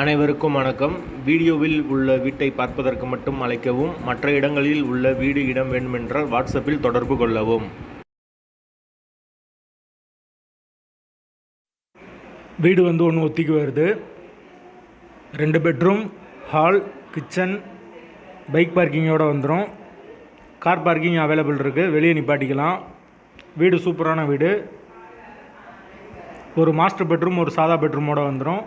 அனைவருக்கும் வணக்கம். வீடியோவில் உள்ள வீட்டை பார்ப்பதற்கு மட்டும் அழைக்கவும் மற்ற இடங்களில் உள்ள வீடு இடம் வேண்டுமென்றால் வாட்ஸ்அப்பில் தொடர்பு கொள்ளவும். வீடு வந்து ஒன்று ஒத்திக்கு வருது. ரெண்டு பெட்ரூம் ஹால் கிச்சன் பைக் பார்க்கிங்கோட வந்துடும் கார் பார்க்கிங் அவைலபிள் இருக்குது வெளியே நிப்பாட்டிக்கலாம். வீடு சூப்பரான வீடு. ஒரு மாஸ்டர் பெட்ரூம் ஒரு சாதா பெட்ரூமோடு வந்துடும்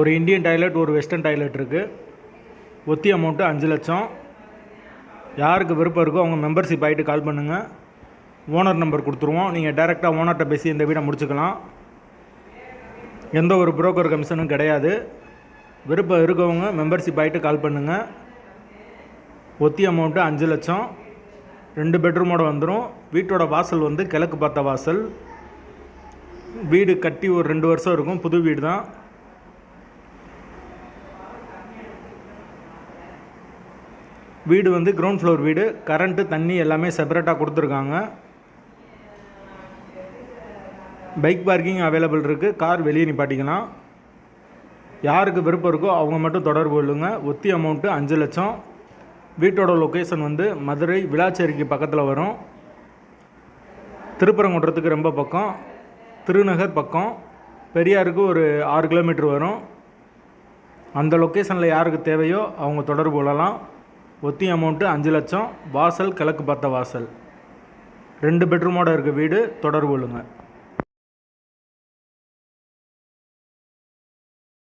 ஒரு இந்தியன் டாய்லெட் ஒரு வெஸ்டர்ன் டாய்லெட் இருக்குது ஒத்தி அமௌண்ட்டு அஞ்சு லட்சம். யாருக்கு விருப்பம் இருக்கோ அவங்க மெம்பர்ஷிப் ஆகிட்டு கால் பண்ணுங்கள் ஓனர் நம்பர் கொடுத்துருவோம். நீங்கள் டைரெக்டாக ஓனர்கிட்ட பேசி இந்த வீடை முடிச்சுக்கலாம். எந்த ஒரு புரோக்கர் கமிஷனும் கிடையாது. விருப்பம் இருக்கவங்க மெம்பர்ஷிப் ஆகிட்டு கால் பண்ணுங்கள் ஒத்தி அமௌண்ட்டு அஞ்சு லட்சம். ரெண்டு பெட்ரூமோட வந்துடும் வீட்டோட வாசல் வந்து கிழக்கு பார்த்த வாசல். வீடு கட்டி ஒரு ரெண்டு வருஷம் இருக்கும். புது வீடு தான் வீடு வந்து கிரவுண்ட் ஃப்ளோர் வீடு. கரண்ட்டு தண்ணி எல்லாமே செப்பரேட்டாக கொடுத்துருக்காங்க. பைக் பார்க்கிங் அவைலபிள் இருக்குது கார் வெளியே நிப்பாட்டிக்கலாம். யாருக்கு விருப்பம் இருக்கோ அவங்க மட்டும் தொடர்பு கொள்ளுங்க. ஒத்தி அமௌண்ட்டு அஞ்சு லட்சம். வீட்டோட லொக்கேஷன் வந்து மதுரை விளாச்சேரிக்கு பக்கத்தில் வரும். திருப்பரங்குன்றத்துக்கு ரொம்ப பக்கம். திருநகர் பக்கம். பெரியாருக்கு ஒரு ஆறு கிலோமீட்டர் வரும். அந்த லொக்கேஷனில் யாருக்கு தேவையோ அவங்க தொடர்பு கொள்ளலாம். ஒத்தி அமௌண்ட்டு அஞ்சு லட்சம். வாசல் கிழக்கு பார்த்த வாசல். ரெண்டு பெட்ரூமோட இருக்க வீடு தொடர்பு கொள்ளுங்கள்